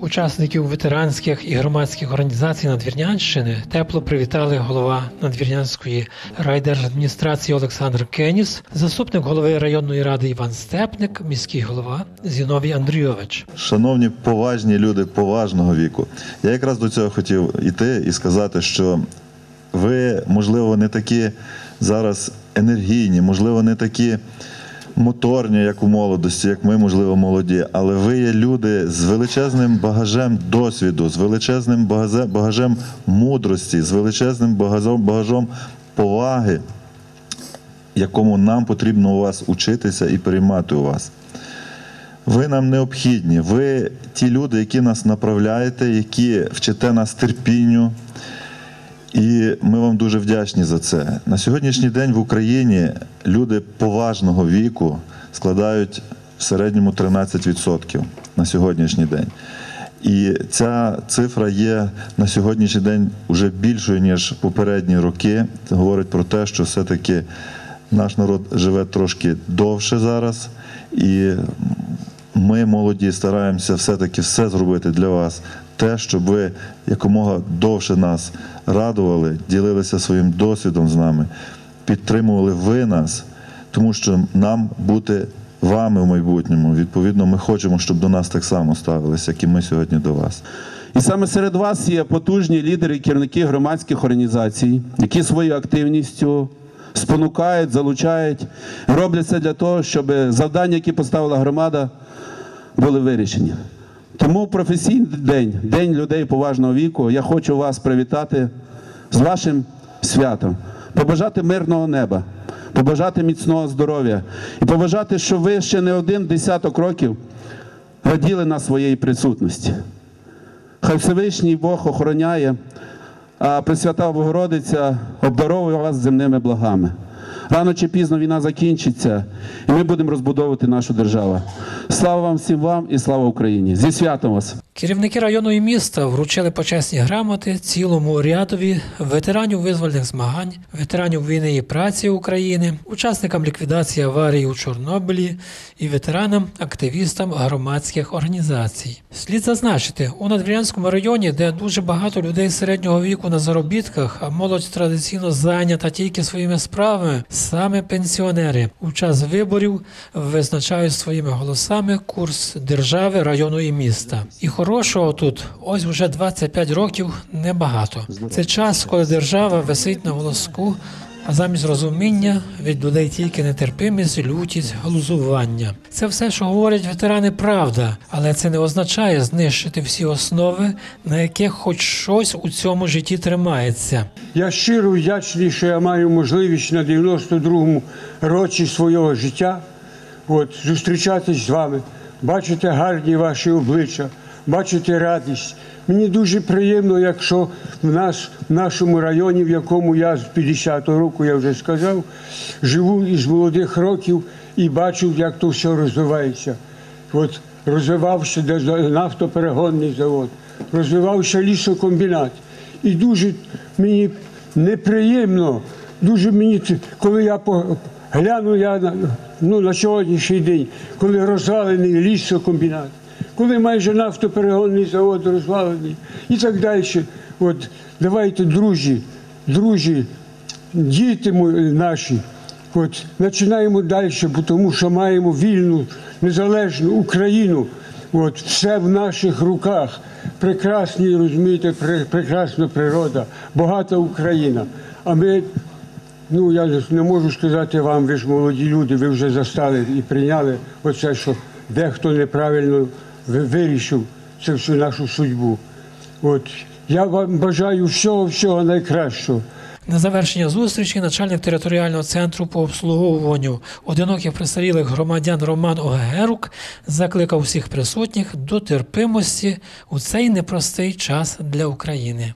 Учасників ветеранських і громадських організацій Надвірнянщини тепло привітали голова Надвірнянської райдержадміністрації Олександр Кеніс, заступник голови районної ради Іван Степник, міський голова Зіновій Андрійович. Шановні поважні люди поважного віку, я якраз до цього хотів іти і сказати, що ви, можливо, не такі зараз енергійні, можливо, не такі моторні, як у молодості, як ми, можливо, молоді, але ви є люди з величезним багажем досвіду, з величезним багажем мудрості, з величезним багажом поваги, якому нам потрібно у вас учитися і приймати у вас. Ви нам необхідні. Ви ті люди, які нас направляєте, які вчите нас терпінню. І ми вам дуже вдячні за це. На сьогоднішній день в Україні люди поважного віку складають в середньому 13% на сьогоднішній день. І ця цифра є на сьогоднішній день вже більшою, ніж попередні роки. Це говорить про те, що все-таки наш народ живе трошки довше зараз. І ми, молоді, стараємося все-таки все зробити для вас. Те, щоб ви якомога довше нас радували, ділилися своїм досвідом з нами, підтримували ви нас, тому що нам бути вами в майбутньому. Відповідно, ми хочемо, щоб до нас так само ставилися, як і ми сьогодні до вас. І саме серед вас є потужні лідери і керівники громадських організацій, які своєю активністю спонукають, залучають, роблять це для того, щоб завдання, які поставила громада, були вирішені. Тому професійний день, день людей поважного віку, я хочу вас привітати з вашим святом, побажати мирного неба, побажати міцного здоров'я і побажати, щоб ви ще не один десяток років раділи на своєї присутності. Хай Всевишній Бог охороняє, а Пресвята Богородиця обдаровує вас земними благами. Рано чи пізно війна закінчиться, і ми будемо розбудовувати нашу державу. Слава вам всім вам і слава Україні! Зі святом вас! Керівники району і міста вручили почесні грамоти цілому рядові ветеранів визвольних змагань, ветеранів війни і праці України, учасникам ліквідації аварії у Чорнобилі і ветеранам, активістам громадських організацій. Слід зазначити, у Надвірянському районі, де дуже багато людей середнього віку на заробітках, а молодь традиційно зайнята тільки своїми справами, саме пенсіонери у час виборів визначають своїми голосами курс держави, району і міста. І хорошого тут ось вже 25 років небагато. Це час, коли держава висить на волоску, а замість розуміння від людей тільки нетерпимість, лютість, глузування. Це все, що говорять ветерани, правда, але це не означає знищити всі основи, на яких хоч щось у цьому житті тримається. Я щиро вдячний, що я маю можливість на 92-му році свого життя от, зустрічатись з вами, бачити гарні ваші обличчя, бачити радість. Мені дуже приємно, якщо в нас в нашому районі, в якому я з 50-го року, я вже сказав, живу із молодих років і бачу, як то все розвивається. От розвивався де- нафтоперегонний завод, розвивався лісокомбінат. І дуже мені неприємно, дуже мені, коли я гляну я ну, на сьогоднішній день, коли розвалений лісокомбінат, коли майже нафтоперегонний завод розвалений і так далі. От давайте, друзі, друзі, діти наші, от починаємо далі, тому що маємо вільну, незалежну Україну. От все в наших руках. Прекрасні, розумієте, пре- прекрасна природа, багата Україна. А ми, ну я не можу сказати вам, ви ж молоді люди, ви вже застали і прийняли оце, що дехто неправильно ви- вирішив цю всю нашу судьбу. От я вам бажаю всього, всього найкращого. На завершення зустрічі начальник територіального центру по обслуговуванню одиноких престарілих громадян Роман Огерук закликав всіх присутніх до терпимості у цей непростий час для України.